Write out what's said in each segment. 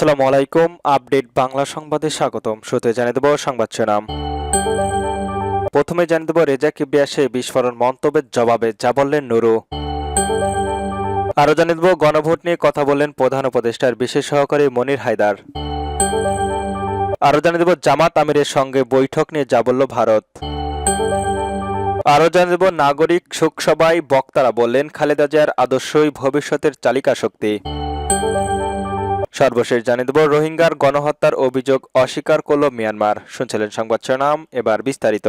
আসসালামু আলাইকুম, আপডেট বাংলা সংবাদে স্বাগতম। শুরুতে জানিয়ে দেব সংবাদ শিরোনাম। প্রথমে জানিয়ে দেব রেজা কিবরিয়া সেই বিস্ফোরণ মন্তব্যের জবাবে যা বললেন নুরু। আরও জানিয়ে দেব, গণভোট নিয়ে কথা বললেন প্রধান উপদেষ্টার বিশেষ সহকারী মনির হায়দার। আরও জানিয়ে দেব, জামাত আমিরের সঙ্গে বৈঠক নিয়ে যা বলল ভারত। আরও জানিয়ে দেব, নাগরিক শোকসভায় বক্তারা বললেন, খালেদা জিয়ার আদর্শই ভবিষ্যতের চালিকা শক্তি সর্বশেষ জানিয়ে দেব রোহিঙ্গার গণহত্যার অভিযোগ অস্বীকার করল মিয়ানমার। শুনছিলেন সংবাদ শিরোনাম এবার বিস্তারিত।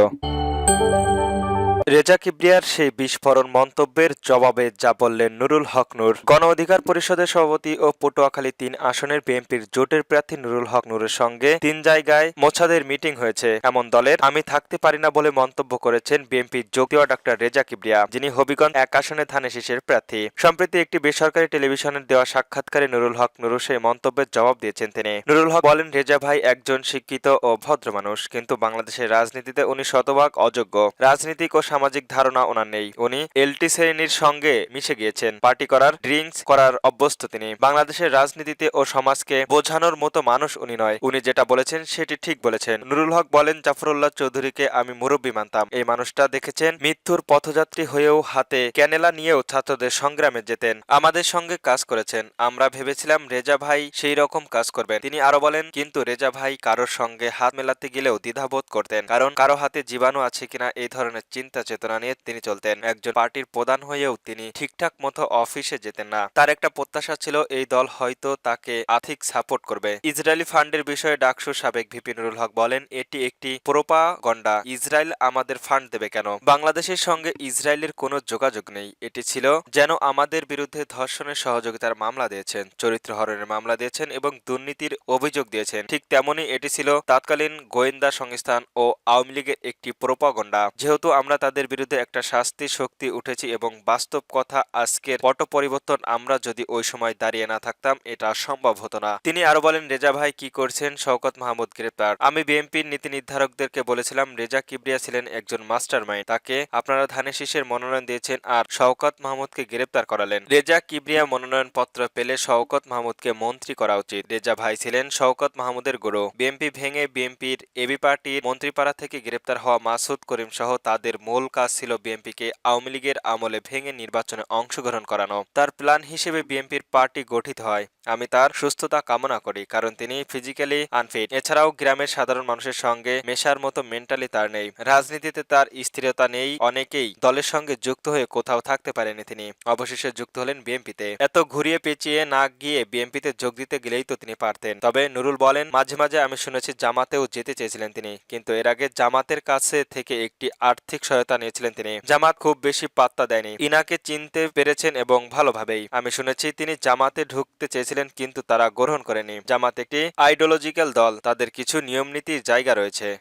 রেজা কিবরিয়ার সেই বিস্ফোরণ মন্তব্যের জবাবে যা বললেন নুরুল হক নূর। গণ অধিকার পরিষদের সভাপতি ও পটুয়াখালী তিন আসনের বিএনপির জোটের প্রার্থী নুরুল হক নূরের সঙ্গে তিন জায়গায় মোছাদের মিটিং হয়েছে। এমন দলের আমি থাকতে পারি না বলে মন্তব্য করেছেন বিএনপির যোগ দেওয়া ডাক্তার রেজা কিবরিয়া, যিনি হবিগঞ্জ এক আসনে ধানে শীষের প্রার্থী। সম্প্রতি একটি বেসরকারি টেলিভিশনের দেওয়া সাক্ষাৎকারে নুরুল হক নুরু সেই মন্তব্যের জবাব দিয়েছেন তিনি। নুরুল হক বলেন, রেজা ভাই একজন শিক্ষিত ও ভদ্র মানুষ, কিন্তু বাংলাদেশের রাজনীতিতে উনি শতভাগ অযোগ্য। রাজনীতিক ও সামাজিক ধারণা ওনার নেই। উনি এলটি শ্রেণির সঙ্গে মিশে গিয়েছেন। পার্টি করার, ড্রিঙ্কস করার অভ্যস্ত তিনি। বাংলাদেশের রাজনীতিতে ও সমাজকে বোঝানোর মতো মানুষ উনি নয়। উনি যেটা বলেছেন সেটি ঠিক বলেছেন। নুরুল হক বলেন, জাফরুল্লাহ চৌধুরীকে আমি মুরব্বী মানতাম। এই মানুষটা দেখেছেন, মৃত্যুর পথযাত্রী হয়েও হাতে ক্যানেলা নিয়েও ছাত্রদের সংগ্রামে যেতেন। আমাদের সঙ্গে কাজ করেছেন। আমরা ভেবেছিলাম রেজা ভাই সেই রকম কাজ করবেন। তিনি আরও বলেন, কিন্তু রেজা ভাই কারোর সঙ্গে হাত মেলাতে গেলেও দ্বিধাবোধ করতেন। কারণ কারও হাতে জীবাণু আছে কিনা এই ধরনের চিন্তা চেতনা নিয়ে তিনি চলতেন। একজন পার্টির প্রধান হয়েও তিনি ঠিকঠাক মতো অফিসে যেতেন না। তার একটা প্রত্যাশা ছিল, এই দল হয়তো তাকে আর্থিক সাপোর্ট করবে। ইসরায়েলি ফান্ডের বিষয়ে ডাকসুর সাবেক ভিপি নুরুল হক বলেন, এটি একটি প্রোপাগন্ডা। ইসরায়েল আমাদের ফান্ড দেবে কেন? বাংলাদেশের সঙ্গে ইসরায়েলের কোনো যোগাযোগ নেই। এটি ছিল যেন আমাদের বিরুদ্ধে ধর্ষণের সহযোগিতার মামলা দিয়েছেন, চরিত্র হরণের মামলা দিয়েছেন এবং দুর্নীতির অভিযোগ দিয়েছেন। ঠিক তেমনি এটি ছিল তৎকালীন গোয়েন্দা সংস্থান ও আওয়ামী লীগের একটি প্রোপাগন্ডা। যেহেতু আমরা বিরুদ্ধে একটা শাস্তি, শক্তি উঠেছি এবং বাস্তব কথা আজকের পট পরিবর্তন আমরা যদি ওই সময় দাঁড়িয়ে না থাকতাম, এটা সম্ভব হতো না। তিনি আরও বলেন, রেজা ভাই কি করছেন? শওকত মাহমুদ গ্রেপ্তার। আমি বিএনপির নীতি নির্ধারকদেরকে বলেছিলাম, রেজা কিবরিয়া ছিলেন একজন মাস্টার মাইন্ড তাকে আপনারা ধানের শীষের মনোনয়ন দিয়েছেন আর শওকত মাহমুদকে গ্রেপ্তার করালেন। রেজা কিবরিয়া মনোনয়ন পত্র পেলে শওকত মাহমুদকে মন্ত্রী করা উচিত। রেজা ভাই ছিলেন শওকত মাহমুদের গুরু। বিএনপি ভেঙে বিএনপির এবি পার্টির মন্ত্রীপাড়া থেকে গ্রেপ্তার হওয়া মাসুদ করিম সহ তাদের মূল কাজ ছিল বিএনপিকে আওয়ামী লীগের আমলে ভেঙে নির্বাচনে অংশগ্রহণ করানো। তার প্ল্যান হিসেবে বিএনপির পার্টি গঠিত হয়। আমি তার সুস্থতা কামনা করি, কারণ তিনি ফিজিক্যালি আনফিট এছাড়াও গ্রামের সাধারণ মানুষের সঙ্গে মেশার মতো মেন্টালি তার নেই। রাজনীতিতে তার স্থিরতা নেই, অনেকেই দলের সঙ্গে যুক্ত হয়ে কোথাও থাকতে পারেনি তিনি। অবশেষে যুক্ত হলেন বিএনপিতে। এত ঘুরিয়ে পেঁচিয়ে না গিয়ে বিএনপিতে যোগ দিতে গেলেই তো তিনি পারতেন। তবে নুরুল বলেন, মাঝে মাঝে আমি শুনেছি জামাতেও যেতে চেয়েছিলেন তিনি। কিন্তু এর আগে জামাতের কাছে থেকে একটি আর্থিক সহায়তা নিয়েছিলেন তিনি। জামাত খুব বেশি পাত্তা দেয়নি। ইনাকে চিনতে পেরেছেন এবং ভালোভাবেই। আমি শুনেছি তিনি জামাতে ঢুকতে চেয়েছিলেন কিন্তু তারা গ্রহণ করেনি। জামাত একটি আইডিওলজিক্যাল দল তাদের কিছু নিয়মনীতির জায়গা রয়েছে।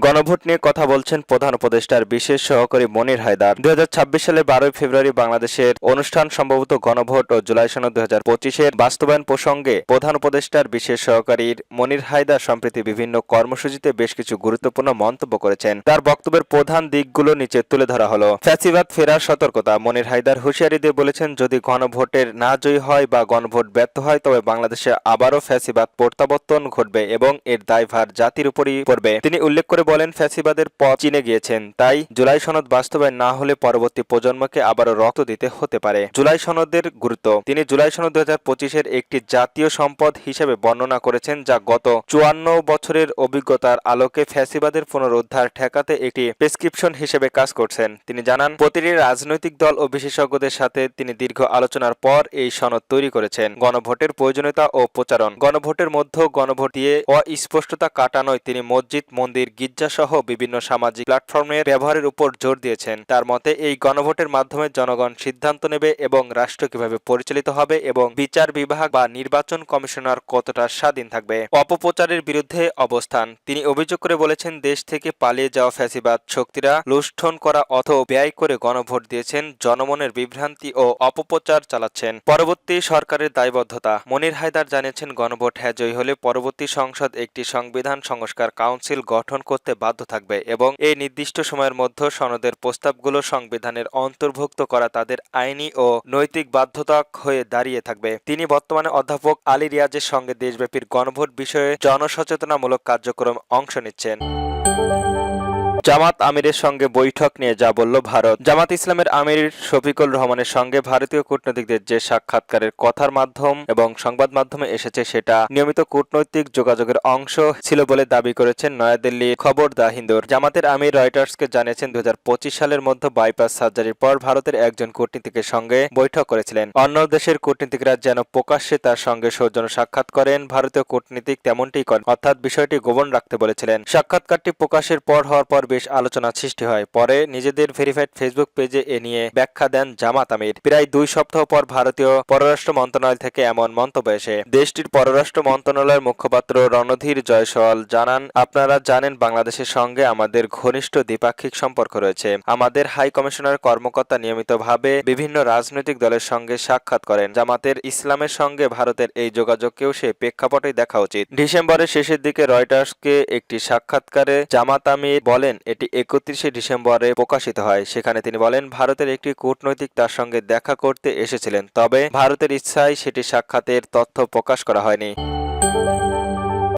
গণভোট নিয়ে কথা বলছেন প্রধান উপদেষ্টার বিশেষ সহকারী মনির হায়দার। দুই সালের বারোই ফেব্রুয়ারি বাংলাদেশের অনুষ্ঠান সম্ভবত গণভোট ও জুলাই সনদ দুই হাজার পঁচিশের বাস্তবায়ন প্রসঙ্গে প্রধান উপদেষ্টার বিশেষ সহকারীর মনির হায়দার সম্প্রতি বিভিন্ন কর্মসূচিতে বেশ কিছু গুরুত্বপূর্ণ মন্তব্য করেছেন। তার বক্তব্যের প্রধান দিকগুলো নিচে তুলে ধরা হলো। ফ্যাসিবাদ ফেরার সতর্কতা মনির হায়দার হুঁশিয়ারি দিয়ে বলেছেন, যদি গণভোটের না জয়ী হয় বা গণভোট ব্যর্থ হয়, তবে বাংলাদেশে আবারও ফ্যাসিবাদ প্রত্যাবর্তন ঘটবে এবং এর দায়ভার জাতির উপরই পড়বে। তিনি উল্লেখ করে বলেন, ফ্যাসিবাদের পথ চিনে গিয়েছেন। তাই জুলাই সনদ বাস্তবায়ন না হলে পরবর্তী প্রজন্মকে আবারও রক্ত দিতে হতে পারে। জুলাই সনদের গুরুত্ব। তিনি জুলাই সনদ দুই হাজার একটি জাতীয় সম্পদ হিসেবে বর্ণনা করেছেন, যা গত চুয়ান্ন বছরের অভিজ্ঞতার আলোকে ফ্যাসিবাদের পুনরুদ্ধার ঠেকাতে একটি প্রেসক্রিপশন হিসেবে কাজ করছেন। তিনি জানান, প্রতিটি রাজনৈতিক দল ও বিশেষজ্ঞদের সাথে তিনি দীর্ঘ আলোচনার পর এই সনদ তৈরি করেছেন। গণভোটের প্রয়োজনীয়তা ও প্রচারণ। গণভোটের মধ্যে গণভোট দিয়ে অস্পষ্টতা কাটানোয় তিনি মসজিদ, মন্দির, গির্জা সহ বিভিন্ন সামাজিক প্ল্যাটফর্মের ব্যবহারের উপর জোর দিয়েছেন। তার মতে, এই গণভোটের মাধ্যমে জনগণ সিদ্ধান্ত নেবে এবং রাষ্ট্র কীভাবে পরিচালিত হবে এবং বিচার বিভাগ বা নির্বাচন কমিশনার কতটা স্বাধীন থাকবে। অপপ্রচারের বিরুদ্ধে অবস্থান। তিনি অভিযোগ করে বলেছেন, দেশ থেকে পালিয়ে যাওয়া ফ্যাসিবাদ শক্তিরা লুষ্ঠন করা অর্থ ব্যয় করে গণভোট দিয়েছেন, জনমনের বিভ্রান্তি ও অপপ্রচার চালাচ্ছেন। পরবর্তী সরকারের দায়বদ্ধতা। মনির হায়দার জানিয়েছেন, গণভোট হ্যাঁ জয়ী হলে পরবর্তী সংসদ একটি সংবিধান সংস্কার কাউন্সিল গঠন করছে। করতে বাধ্য থাকবে এবং এই নির্দিষ্ট সময়ের মধ্যে সনদের প্রস্তাবগুলো সংবিধানের অন্তর্ভুক্ত করা তাদের আইনি ও নৈতিক বাধ্যতা হয়ে দাঁড়িয়ে থাকবে। তিনি বর্তমানে অধ্যাপক আলী রিয়াজের সঙ্গে দেশব্যাপীর গণভোট বিষয়ে জনসচেতনামূলক কার্যক্রম অংশ নিচ্ছেন। জামাত আমিরের সঙ্গে বৈঠক নিয়ে যা বলল ভারত। জামাত ইসলামের আমির শফিকুল রহমানের সঙ্গে ভারতীয় কূটনীতিকদের যে সাক্ষাৎকারের কথার মাধ্যম এবং সংবাদ মাধ্যমে এসেছে সেটা নিয়মিত কূটনৈতিক যোগাযোগের অংশ ছিল বলে দাবি করেছেন নয়াদিল্লি খবর দা হিন্দুর। জামাতের আমির রয়টার্সকে জানিয়েছেন দু হাজার পঁচিশ সালের মধ্যে বাইপাস সার্জারির পর ভারতের একজন কূটনীতিকের সঙ্গে বৈঠক করেছিলেন। অন্য দেশের কূটনীতিকরা যেন প্রকাশ্যে তার সঙ্গে সৌজন্য সাক্ষাৎ করেন, ভারতীয় কূটনীতিক তেমনটি করেন। অর্থাৎ বিষয়টি গোপন রাখতে বলেছিলেন। সাক্ষাৎকারটি প্রকাশের পর হওয়ার পর বেশ আলোচনা সৃষ্টি হয়। পরে নিজেদের ভেরিফাইড ফেসবুক পেজে এ নিয়ে ব্যাখ্যা দেন জামাত আমির। প্রায় দুই সপ্তাহ পর ভারতীয় পররাষ্ট্র মন্ত্রণালয় থেকে এমন মন্তব্য এসে, দেশটির পররাষ্ট্র মন্ত্রণালয়ের মুখপাত্র রণধীর জয়সওয়াল জানান, আপনারা জানেন বাংলাদেশের সঙ্গে আমাদের ঘনিষ্ঠ দ্বিপাক্ষিক সম্পর্ক রয়েছে। আমাদের হাই কমিশনার কর্মকর্তা নিয়মিতভাবে বিভিন্ন রাজনৈতিক দলের সঙ্গে সাক্ষাৎ করেন। জামাতের ইসলামের সঙ্গে ভারতের এই যোগাযোগকেও সে প্রেক্ষাপটে দেখা উচিত। ডিসেম্বরের শেষের দিকে রয়টার্সকে একটি সাক্ষাৎকারে জামাত আমির বলেন এটি একত্রিশে ডিসেম্বরে প্রকাশিত হয়। সেখানে তিনি বলেন, ভারতের একটি কূটনৈতিক তার সঙ্গে দেখা করতে এসেছিলেন, তবে ভারতের ইচ্ছায় সেটি সাক্ষাতের তথ্য প্রকাশ করা হয়নি।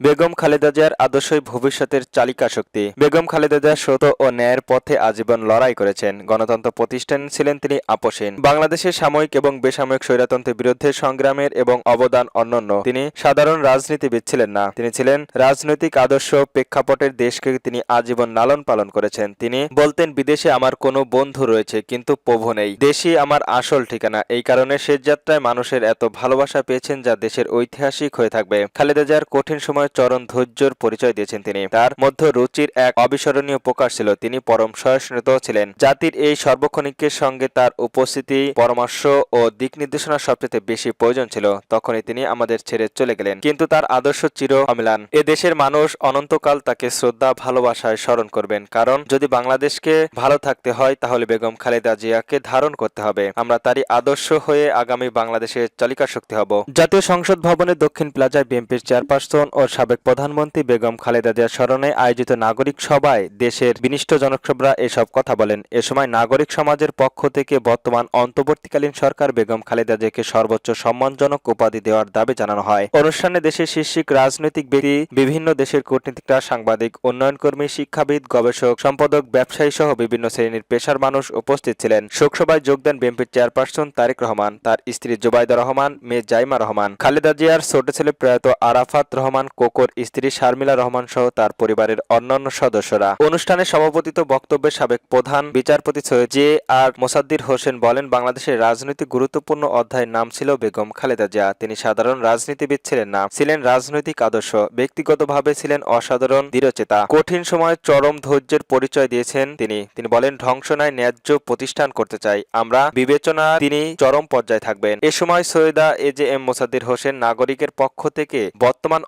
বেগম খালেদা জিয়ার আদর্শই ভবিষ্যতের চালিকা শক্তি। বেগম খালেদা জিয়া সত ও ন্যায়ের পথে আজীবন লড়াই করেছেন। গণতন্ত্র প্রতিষ্ঠান ছিলেন তিনি আপোষহীন। বাংলাদেশের সাময়িক এবং বেসাময়িক স্বৈরতন্ত্রের বিরুদ্ধে সংগ্রামের এবং অবদান অনন্য। তিনি সাধারণ রাজনীতিবিদ ছিলেন না। তিনি ছিলেন রাজনৈতিক আদর্শ প্রেক্ষাপটের দেশকে তিনি আজীবন লালন পালন করেছেন। তিনি বলতেন, বিদেশে আমার কোনো বন্ধু রয়েছে, কিন্তু প্রভু নেই। দেশই আমার আসল ঠিকানা। এই কারণে শেষ যাত্রায় মানুষের এত ভালোবাসা পেয়েছেন যা দেশের ঐতিহাসিক হয়ে থাকবে। খালেদা জিয়ার কঠিন সময় চরম ধৈর্যের পরিচয় দিয়েছেন তিনি। তার মধ্যে রুচির এক অবিস্মরণীয় প্রকাশ ছিল। তিনি পরম সহিষ্ণুত ছিলেন। জাতির এই সর্বক্ষণিকের সঙ্গে তার উপস্থিতি, পরামর্শ ও দিক নির্দেশনা সবচেয়ে বেশি প্রয়োজন ছিল। তখনই তিনি আমাদের ছেড়ে চলে গেলেন। কিন্তু তার আদর্শ চির অমিলান। এ দেশের মানুষ অনন্তকাল তাকে শ্রদ্ধা, ভালোবাসায় স্মরণ করবেন। কারণ যদি বাংলাদেশকে ভালো থাকতে হয়, তাহলে বেগম খালেদা জিয়াকে ধারণ করতে হবে। আমরা তারই আদর্শ হয়ে আগামী বাংলাদেশের চালিকা শক্তি হব। জাতীয় সংসদ ভবনের দক্ষিণ প্লাজায় বিএনপির চেয়ারপারসন ও সাবেক প্রধানমন্ত্রী বেগম খালেদা জিয়ার স্মরণে আয়োজিত নাগরিক সভায় দেশের বিনিষ্ট জনসভরা এসব কথা বলেন। এ সময় নাগরিক সমাজের পক্ষ থেকে বর্তমান অন্তর্বর্তীকালীন সরকার বেগম খালেদা জিয়াকে সর্বোচ্চ সম্মানজনক উপাধি দেওয়ার দাবি জানানো হয়। অনুষ্ঠানে দেশের শীর্ষিক রাজনৈতিক ব্যক্তি, বিভিন্ন দেশের কূটনীতিকরা, সাংবাদিক উন্নয়ন কর্মী শিক্ষাবিদ, গবেষক, সম্পাদক ব্যবসায়ী সহ বিভিন্ন শ্রেণির পেশার মানুষ উপস্থিত ছিলেন। শোকসভায় যোগ দেন বিএনপির চেয়ারপারসন তারেক রহমান, তার স্ত্রী জুবাইদা রহমান, মেয়ে জাইমা রহমান। খালেদা জিয়ার ছোট ছেলে প্রয়াত আরাফাত রহমান কোকর স্ত্রী শারমিলা রহমান সহ তার পরিবারের অন্যান্য সদস্যরা। অনুষ্ঠানে সভাপতিত্ব বক্তব্যে সাবেক প্রধান বিচারপতি সৈয়দ জে আর মোসাদ্দির হোসেন বলেন, বাংলাদেশের রাজনৈতিক গুরুত্বপূর্ণ অধ্যায়ের নাম ছিল বেগম খালেদা জিয়া। তিনি সাধারণ রাজনীতিবিদ ছিলেন না, ছিলেন রাজনৈতিক আদর্শ, ব্যক্তিগতভাবে ছিলেন অসাধারণ দৃঢ়চেতা। কঠিন সময়ে চরম ধৈর্যের পরিচয় দিয়েছেন তিনি। তিনি বলেন, ধ্বংস নয় ন্যায্য প্রতিষ্ঠান করতে চাই। আমরা বিবেচনা তিনি চরম পর্যায়ে থাকবেন। এ সময় Syeda A J M Mosaddir Hossain নাগরিকের পক্ষ থেকে বর্তমান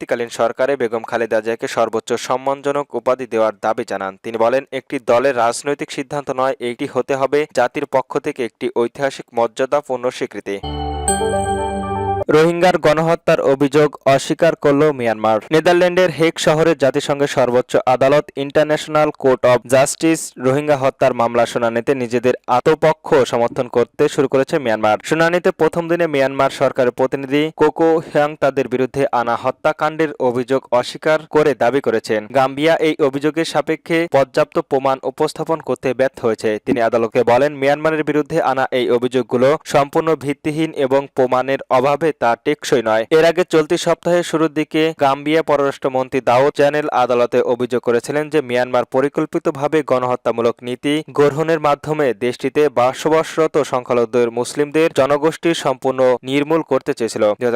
অন্তর্বর্তীকালীন সরকারে বেগম খালেদা জিয়াকে সর্বোচ্চ সম্মানজনক উপাধি দেওয়ার দাবি জানান। তিনি বলেন, একটি দলের রাজনৈতিক সিদ্ধান্ত নয়, এটি হতে হবে জাতির পক্ষ থেকে একটি ঐতিহাসিক মর্যাদাপূর্ণ স্বীকৃতি। রোহিঙ্গার গণহত্যার অভিযোগ অস্বীকার করল মিয়ানমার। নেদারল্যান্ডের হেক শহরে জাতিসংঘের সর্বোচ্চ আদালত international court of justice Rohingya হত্যার মামলা শুনানিতে নিজেদের আতপক্ষ সমর্থন করতে শুরু করেছে মিয়ানমার। শুনানিতে প্রথম দিনে মিয়ানমার সরকারের প্রতিনিধি কোকো হ্যাং তাদের বিরুদ্ধে আনা হত্যাকাণ্ডের অভিযোগ অস্বীকার করে দাবি করেছেন। গাম্বিয়া এই অভিযোগের সাপেক্ষে পর্যাপ্ত প্রমাণ উপস্থাপন করতে ব্যর্থ হয়েছে। তিনি আদালতকে বলেন, মিয়ানমারের বিরুদ্ধে আনা এই অভিযোগগুলো সম্পূর্ণ ভিত্তিহীন এবং প্রমাণের অভাবে তা টেকসই নয়। এর আগে চলতি সপ্তাহের শুরুর দিকে গাম্বিয়া পররাষ্ট্রমন্ত্রী দাউদ চ্যানেল আদালতে অভিযোগ করেছিলেন যে মিয়ানমার পরিকল্পিতভাবে গণহত্যামূলক নীতি গ্রহণের মাধ্যমে দেশটিতে বসবাসরত সংখ্যালঘুদের মুসলিমদের জনগোষ্ঠীর সম্পূর্ণ নির্মূল করতে চেয়েছিল। দুই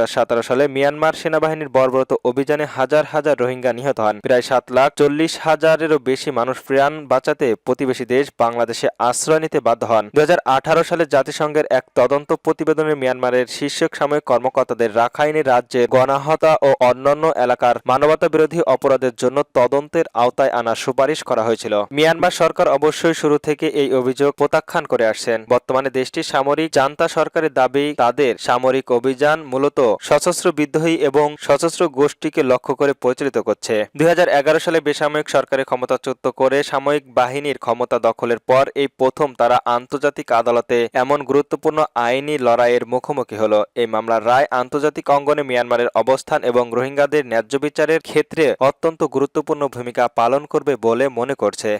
সালে মিয়ানমার সেনাবাহিনীর বর্বরত অভিযানে হাজার হাজার রোহিঙ্গা নিহত হন। প্রায় সাত লাখ চল্লিশ হাজারেরও বেশি মানুষ প্রাণ বাঁচাতে প্রতিবেশী দেশ বাংলাদেশে আশ্রয় নিতে বাধ্য হন। দু হাজার আঠারো সালে জাতিসংঘের এক তদন্ত প্রতিবেদনে মিয়ানমারের শীর্ষক সাময়িক কর্মকর্তা কর্মকর্তাদের রাখাইনে রাজ্যের গণহত্যা ও অন্যান্য এলাকার মানবতা বিরোধী অপরাধের জন্য তদন্তের আওতায় আনার সুপারিশ করা হয়েছিল। মিয়ানমার সরকার অবশ্যই শুরু থেকে এই অভিযোগ প্রত্যাখ্যান করে আসছেন। বর্তমানে দেশটির সামরিক জান্তা সরকারের দাবি, তাদের সামরিক অভিযান মূলত সশস্ত্র বিদ্রোহী এবং সশস্ত্র গোষ্ঠীকে লক্ষ্য করে পরিচালিত করছে। দুই হাজার এগারো সালে বেসামরিক সরকারের ক্ষমতাচ্যুত করে সামরিক বাহিনীর ক্ষমতা দখলের পর এই প্রথম তারা আন্তর্জাতিক আদালতে এমন গুরুত্বপূর্ণ আইনি লড়াইয়ের মুখোমুখি হলো। এই মামলার রায় আন্তর্জাতিক অঙ্গনে মিয়ানমারের অবস্থান এবং রোহিঙ্গাদের ন্যায্য বিচারের ক্ষেত্রে অত্যন্ত গুরুত্বপূর্ণ ভূমিকা পালন করবে বলে মনে করছে।